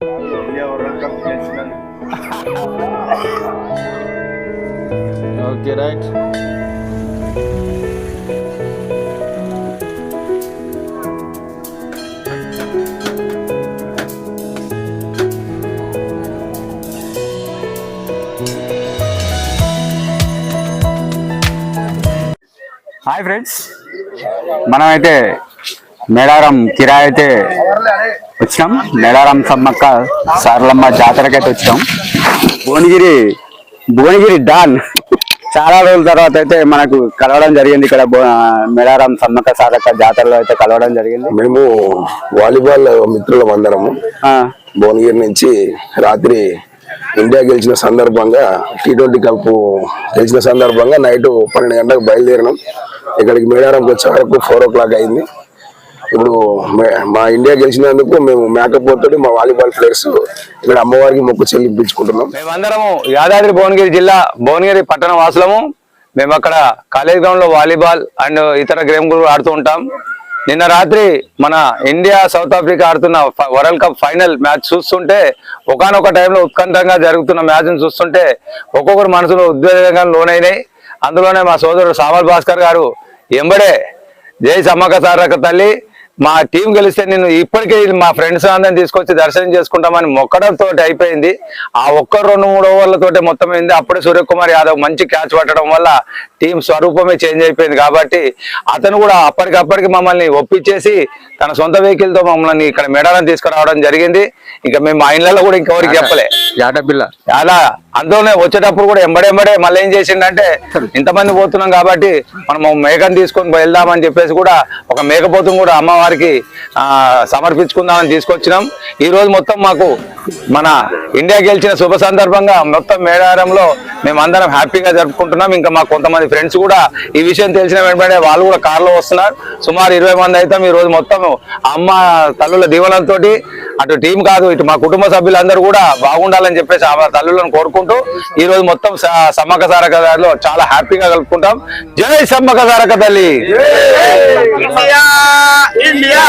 India world cup గెలిచినందుకు okay right hi friends మనమైతే మేడారం కిరాయి అయితే వచ్చినాం. మేడారం సమ్మక్క సారలమ్మ జాతరకి అయితే వచ్చినాం. భువనగిరి భువనగిరి డాన్ చాలా రోజుల తర్వాత అయితే మనకు కలవడం జరిగింది ఇక్కడ మేడారం సమ్మక్క సారక్క జాతరలో అయితే కలవడం జరిగింది. మేము వాలీబాల్ మిత్రులం అందరము. భువనగిరి నుంచి రాత్రి ఇండియా గెలిచిన సందర్భంగా టీ ట్వంటీ కప్ గెలిచిన సందర్భంగా నైట్ పన్నెండు గంటలకు బయలుదేరినాం. ఇక్కడికి మేడారంకి వచ్చే వరకు ఫోర్ ఓ క్లాక్ అయింది. ఇప్పుడు మా ఇండియా గెలిచినందుకు మేము మేకప్ తోటి మా వాలీబాల్ ప్లేయర్స్ ఇక్కడ అమ్మవారికి మొక్కు చెల్లింపించుకుంటున్నాం. మేమందరము యాదాద్రి భువనగిరి జిల్లా భువనగిరి పట్టణ వాసులము. మేము అక్కడ కాలేజ్ గ్రౌండ్లో వాలీబాల్ అండ్ ఇతర గేమ్ కూడా ఆడుతూ ఉంటాం. నిన్న రాత్రి మన ఇండియా సౌత్ ఆఫ్రికా ఆడుతున్న వరల్డ్ కప్ ఫైనల్ మ్యాచ్ చూస్తుంటే ఒకనొక టైంలో ఉత్కంఠంగా జరుగుతున్న మ్యాచ్ చూస్తుంటే ఒక్కొక్కరు మనసులో ఉద్వేగంగా లోనైనాయి. అందులోనే మా సోదరుడు సామల్ భాస్కర్ గారు ఎంబడే జై సమ్మక్క సారక్క తల్లి మా టీం గెలిస్తే నేను ఇప్పటికే మా ఫ్రెండ్స్ అందరిని తీసుకొచ్చి దర్శనం చేసుకుంటామని మొక్కడంతో అయిపోయింది. ఆ ఒక్క రెండు మూడు ఓవర్లతోటే మొత్తం అయింది. అప్పుడే సూర్యకుమార్ యాదవ్ మంచి క్యాచ్ పట్టడం వల్ల టీం స్వరూపమే చేంజ్ అయిపోయింది కాబట్టి అతను కూడా అప్పటికప్పటికి మమ్మల్ని ఒప్పించేసి తన సొంత వెహికల్తో మమ్మల్ని ఇక్కడ మెడాలను తీసుకురావడం జరిగింది. ఇంకా మేము మా ఇళ్ళలో కూడా ఇంకెవరికి చెప్పలే. యాటపిల్ల అలా అందులోనే వచ్చేటప్పుడు కూడా ఎంబడెంబడే మళ్ళీ ఏం చేసిండంటే ఇంతమంది పోతున్నాం కాబట్టి మనం మేకను తీసుకొని వెళ్దామని చెప్పేసి కూడా ఒక మేకపోతును కూడా అమ్మవారికి ఆ, సమర్పించుకుందామని తీసుకొచ్చినాం. ఈ రోజు మొత్తం మాకు మన ఇండియా గెలిచిన శుభ సందర్భంగా మొత్తం మేడారంలో మేము అందరం హ్యాపీగా జరుపుకుంటున్నాం. ఇంకా మా కొంతమంది ఫ్రెండ్స్ కూడా ఈ విషయం తెలిసిన వెంటనే వాళ్ళు కూడా కార్లో వస్తున్నారు. సుమారు ఇరవై మంది అయితే ఈ రోజు మొత్తం అమ్మ తల్లుల దీవెనలతో అటు టీం కాదు ఇటు మా కుటుంబ సభ్యులందరూ కూడా బాగుండాలని చెప్పేసి ఆ తల్లులను కోరుకుంటూ ఈ రోజు మొత్తం సమ్మక సమ్మక్క సారక దారిలో చాలా హ్యాపీగా కలుపుకుంటాం. జై సమ్మక్క సారక తల్లి! ఇండియా!